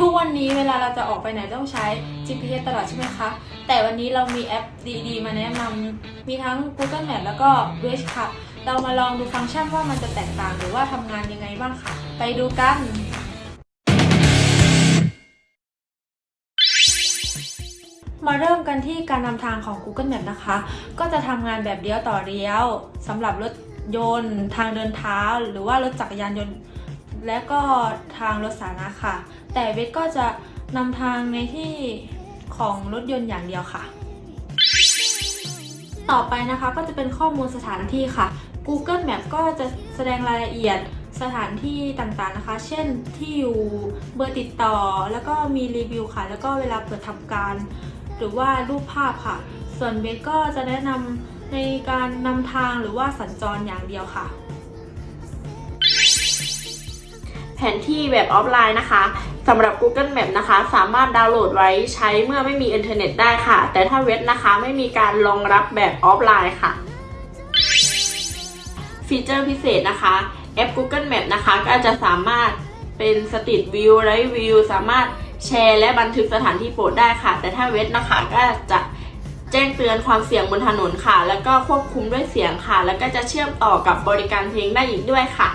ทุกวันนี้เวลาเราจะออกไปไหนต้องใช้ GPS ตลอดใช่ไหมคะ แต่วันนี้เรามีแอปดีๆ มาแนะนำมีทั้ง Google Map แล้วก็ Waze ค่ะ เรามาลองดูฟังก์ชันว่ามันจะแตกต่างหรือว่าทำงานยังไงบ้างค่ะ ไปดูกันมาเริ่มกันที่การนำทางของ Google Map นะคะ ก็จะทำงานแบบเลี้ยวต่อเลี้ยวสำหรับรถยนต์ ทางเดินเท้า หรือว่ารถจักรยานยนต์ และก็ทางรถสาธารณะค่ะ แต่เวทก็จะนำทางในที่ของรถยนต์อย่างเดียวค่ะ ต่อไปนะคะก็จะเป็นข้อมูลสถานที่ค่ะ Google Map ก็จะแสดงรายละเอียดสถานที่ต่างๆนะคะ เช่นที่อยู่เบอร์ติดต่อ แล้วก็มีรีวิวค่ะ แล้วก็เวลาเปิดทำการ หรือว่ารูปภาพค่ะ ส่วนเบสก็จะแนะนำในการนำทางหรือว่าสัญจรอย่างเดียวค่ะ แผนที่แบบออฟไลน์นะคะสำหรับ Google Map นะคะ สามารถดาวน์โหลดไว้ใช้เมื่อไม่มีอินเทอร์เน็ตได้ค่ะ แต่ถ้าเว็บนะคะไม่มีการรองรับแบบออฟไลน์ค่ะ ฟีเจอร์พิเศษนะคะ แอป Google Map นะคะ ก็จะสามารถเป็นสต e ี t วิวไรวิวสามารถแชร์และบันทึกสถานที่โปรดได้ค่ะ แต่ถ้าเว็บนะคะก็จะแจ้งเตือนความเสี่ยงบนถนนค่ะ แล้วก็ควบคุมด้วยเสียงค่ะ แล้วก็จะเชื่อมต่อกับบริการเพลงได้อีกด้วยค่ะ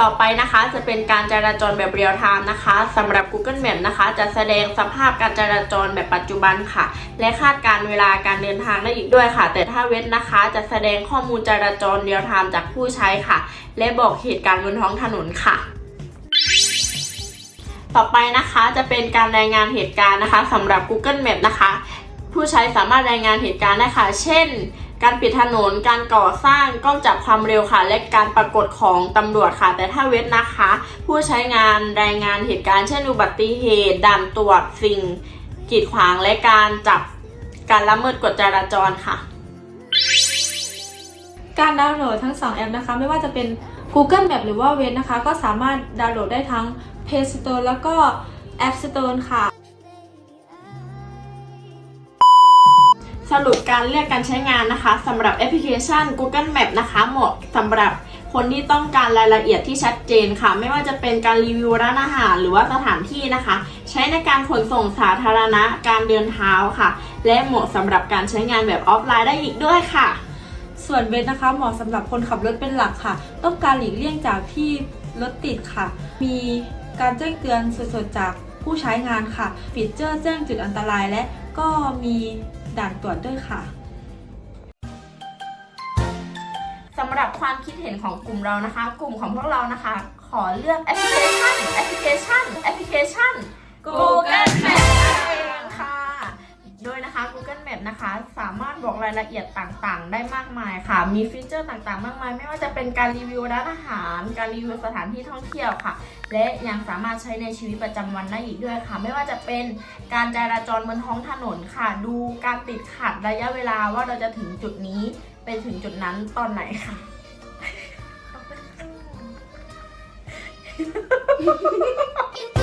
ต่อไปนะคะจะเป็นการจราจรแบบเรียลไทม์นะคะสำหรับ Google Map นะคะ จะแสดงสภาพการจราจรแบบปัจจุบันค่ะ และคาดการเวลาการเดินทางได้อีกด้วยค่ะ แต่ถ้าเว็บนะคะจะแสดงข้อมูลจราจรเรียลไทม์จากผู้ใช้ค่ะ และบอกเหตุการณ์บนท้องถนนค่ะต่อไปนะคะจะเป็นการรายงานเหตุการณ์นะคะสำหรับ Google Map นะคะ ผู้ใช้สามารถรายงานเหตุการณ์ได้ค่ะ เช่น การปิดถนน การก่อสร้างกล้องจับความเร็วค่ะ และการปรากฏของตำรวจค่ะ แต่ถ้าเว็บนะคะ ผู้ใช้งานรายงานเหตุการณ์เช่นอุบัติเหตุด่านตรวจสิ่งกีดขวางและการจับการละเมิดกฎจราจรค่ะ การดาวน์โหลดทั้ง 2 แอปนะคะ ไม่ว่าจะเป็น Google Map หรือว่า Waze นะคะ ก็สามารถดาวน์โหลดได้ทั้ง Play Store แล้วก็ App Store ค่ะ สรุปการเลือกการใช้งานนะคะสำหรับแอปพลิเคชัน Google Map นะคะเหมาะสำหรับคนที่ต้องการรายละเอียดที่ชัดเจนค่ะ ไม่ว่าจะเป็นการรีวิวร้านอาหารหรือว่าสถานที่นะคะ ใช้ในการขนส่งสาธารณะการเดินเท้าค่ะ และเหมาะสำหรับการใช้งานแบบออฟไลน์ได้อีกด้วยค่ะ ส่วนเวทนะคะเหมาะสำหรับคนขับรถเป็นหลักค่ะ ต้องการหลีกเลี่ยงจากที่รถติดค่ะ มีการแจ้งเตือนสดๆจากผู้ใช้งานค่ะฟีเจอร์แจ้งจุดอันตรายและก็มี ด่านตรวจด้วยค่ะสำหรับความคิดเห็นของกลุ่มเรานะคะ กลุ่มของพวกเรานะคะ ขอเลือกแอปพลิเคชันแอปพลิเคชันแอปพลิเคชัน Google Maps นะคะ สามารถบอกรายละเอียดต่างๆ ได้มากมายค่ะ มีฟีเจอร์ต่างๆ มากมาย ไม่ว่าจะเป็นการรีวิวร้านอาหาร การรีวิวสถานที่ท่องเที่ยวค่ะ และยังสามารถใช้ในชีวิตประจำวันได้อีกด้วยค่ะ ไม่ว่าจะเป็นการจราจรบนท้องถนนค่ะ ดูการติดขัดระยะเวลาว่าเราจะถึงจุดนี้ไปถึงจุดนั้นตอนไหนค่ะขอบคุณค่ะ